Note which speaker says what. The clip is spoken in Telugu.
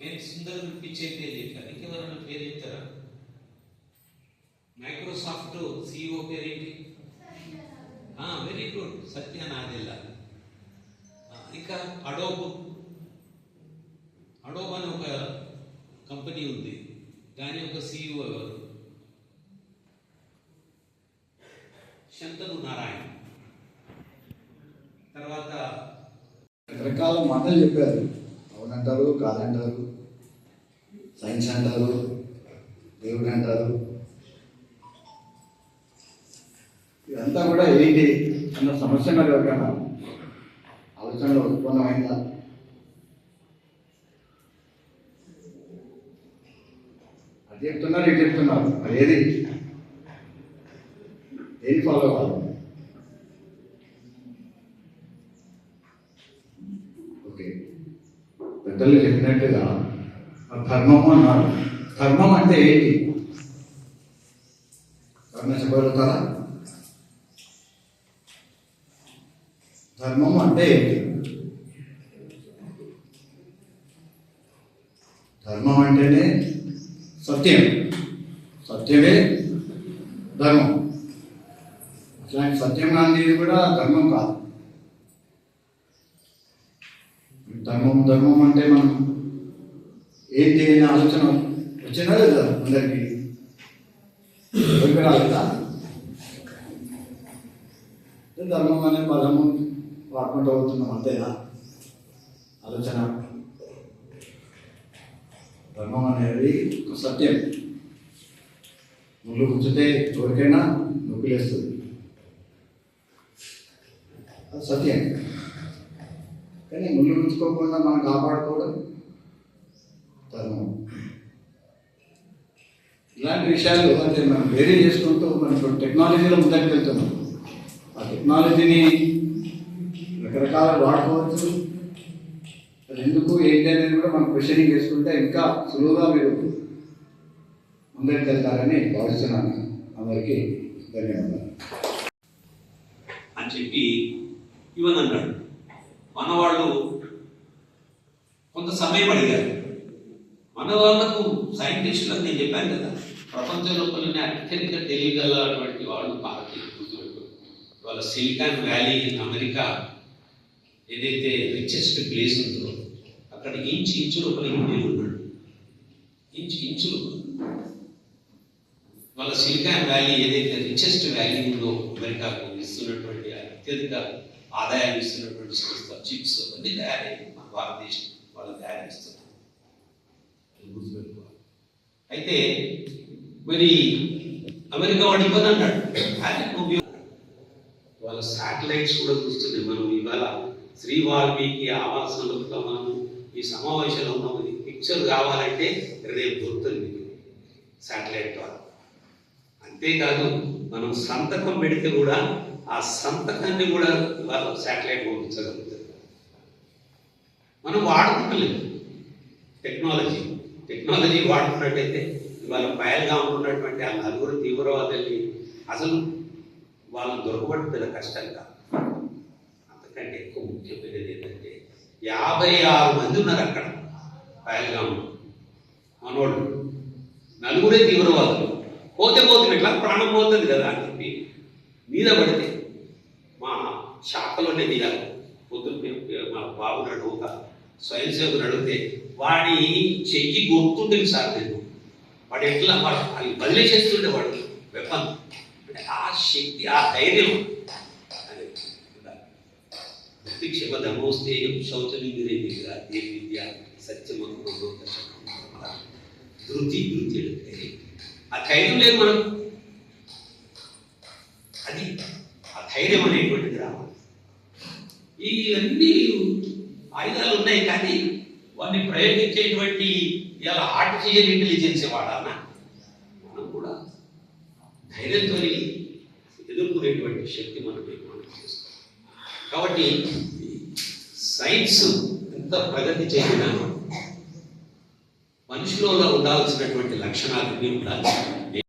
Speaker 1: నేను సుందర్ పిచ్చే పేరు చెప్పాను. ఇంకెవరైనా పేరు చెప్తారా? మైక్రోసాఫ్ట్ సిఇఓ పేరు ఏంటి వెరీ గుడ్ సత్య నాదెల్ల ఇంకా అడోబ్ అడోబ్ అని ఒక కంపెనీ ఉంది. దాని యొక్క సిఇఓ ఎవరు? శంతను నారాయణ. తర్వాత
Speaker 2: రకాల మాటలు చెప్పారు. అంటారు కాదంటారు సైన్స్ అంటారు దేవుడు అంటారు? ఇదంతా కూడా ఏంటి? అన్న సమస్య మరి ఎవరికైనా? ఆలోచనలో ఉత్పన్నమైందా? అది చెప్తున్నారు ఇది చెప్తున్నారు. మరి ఏది? ఏది ఫాలో కావాలి పెద్దలు చెప్పినట్టుగా ఆ ధర్మము అన్నారు. ధర్మం అంటే ఏంటి? ఎవరైనా చెప్పగలుగుతారా? ధర్మం అంటే ఏంటి? ధర్మం అంటేనే సత్యం. సత్యమే ధర్మం. అట్లాంటి సత్యం కానిది కూడా ధర్మం కాదు. ధర్మం ధర్మం అంటే మనం ఏంటి అనే ఆలోచన వచ్చినా లేదా అందరికీ? ఎవరికి రాలేదా ధర్మం అనే పదము వాడుకుంటూ అవుతున్నాం అంతేనా? ఆలోచన. ధర్మం అనేది ఒక సత్యం. ముళ్ళు ఉంచితే ఎవరికైనా నొప్పిలేస్తుంది అది సత్యం. కానీ ఉంచుకోకుండా మనం కాపాడుకోవడం ధర్మం. ఇలాంటి విషయాలు అంటే మనం వేరే చేసుకుంటూ మనం ఇప్పుడు టెక్నాలజీలో ముందరికి వెళ్తున్నాం. ఆ టెక్నాలజీని రకరకాల వాడుకోవచ్చు. అది ఎందుకు ఏంటి అనేది కూడా మనం క్వశ్చనింగ్ చేసుకుంటే ఇంకా సులువుగా మీరు ముందరికి వెళ్తారని భావిస్తున్నాను. అందరికీ ధన్యవాదాలు.
Speaker 1: అని చెప్పి ఇవన్నీ అన్నాడు మన వాళ్ళు కొంత సమయం అడిగారు మన వాళ్ళకు సైంటిస్టులకు నేను చెప్పాను కదా? ప్రపంచ లోపలనే అత్యధిక తెలియగలటువంటి వాళ్ళు భారతీయులు వాళ్ళ సిలికాన్ వ్యాలీ ఇన్ అమెరికా ఏదైతే రిచెస్ట్ ప్లేస్ ఉందో అక్కడ ఇంచు ఇంచు లోపల ఇండియన్ ఉన్నాడు ఇంచు ఇంచు వాళ్ళ సిలికాన్ వ్యాలీ ఏదైతే రిచెస్ట్ వ్యాలీ ఉందో అమెరికాకు ఇస్తున్నటువంటి అత్యధిక ఆదాయాన్ని ఇస్తున్నటువంటి సంస్థ చిప్స్ అన్ని తయారయ్యి మన భారతదేశం వాళ్ళు తయారు చేస్తున్నారు గుర్తుపెట్టుకోవాలి అయితే మరి అమెరికా వాడు ఇవ్వను అన్నాడు వాళ్ళ శాటిలైట్స్ కూడా చూస్తున్నాయి. మనం ఇవాళ శ్రీ వాల్మీకి ఆవాసంలో మనం ఈ సమావేశంలో ఉన్నాం. ఇది పిక్చర్ కావాలంటే రేపు దొరుకుతుంది శాటిలైట్ ద్వారా. అంతేకాదు మనం సంతకం పెడితే కూడా ఆ సంతకాన్ని కూడా ఇవాళ శాటిలైట్ పంపించగలుగుతుంది మనం వాడుకుంటలేదు టెక్నాలజీ. టెక్నాలజీ వాడుకున్నట్టయితే ఇవాళ బయలుగా ఉంటున్నటువంటి ఆ నలుగురు తీవ్రవాదుల్ని అసలు వాళ్ళని దొరకబట్టి పెద్ద కష్టం కాదు. అంతకంటే ఎక్కువ ముఖ్యమైనది ఏంటంటే యాభై ఆరు మంది ఉన్నారు అక్కడ బయలుగాం మనోళ్ళు. నలుగురే తీవ్రవాదులు. పోతే పోతుంది ఇట్లా ప్రాణం పోతుంది కదా అని చెప్పి మీద పడితే మా శాఖలోనే దిగాలి పొద్దున్న మా బాబుని ఒక స్వయం సేవకుని అడిగితే వాడి చెయ్యి గుర్తుంటుంది సార్ నేను. వాడు ఎట్లా వాడు అది వదిలేసేస్తుండే వాడు. వెపన్. అంటే ఆ శక్తి ఆ ధైర్యం. భక్తి క్షమ ధర్మోస్తేయం శౌచమిందిరే దిగురా ఏ విద్య సత్యమనుభవం ధృతి ధృతి అంటే ఆ ధైర్యం లేదు మనం అది ఆ ధైర్యం అనేది ఇవన్నీ ఆయుధాలు ఉన్నాయి కానీ వాటిని ప్రయోగించేటువంటి ఇలా ఆర్టిఫిషియల్ ఇంటెలిజెన్స్ వాడాలా మనం కూడా ధైర్యంతో ఎదుర్కొనేటువంటి శక్తి మనం మనం చేస్తాం. కాబట్టి సైన్స్ ఎంత ప్రగతి చెందినా మనిషిలో ఉండాల్సినటువంటి లక్షణాలన్నీ ఉండాల్సినవి.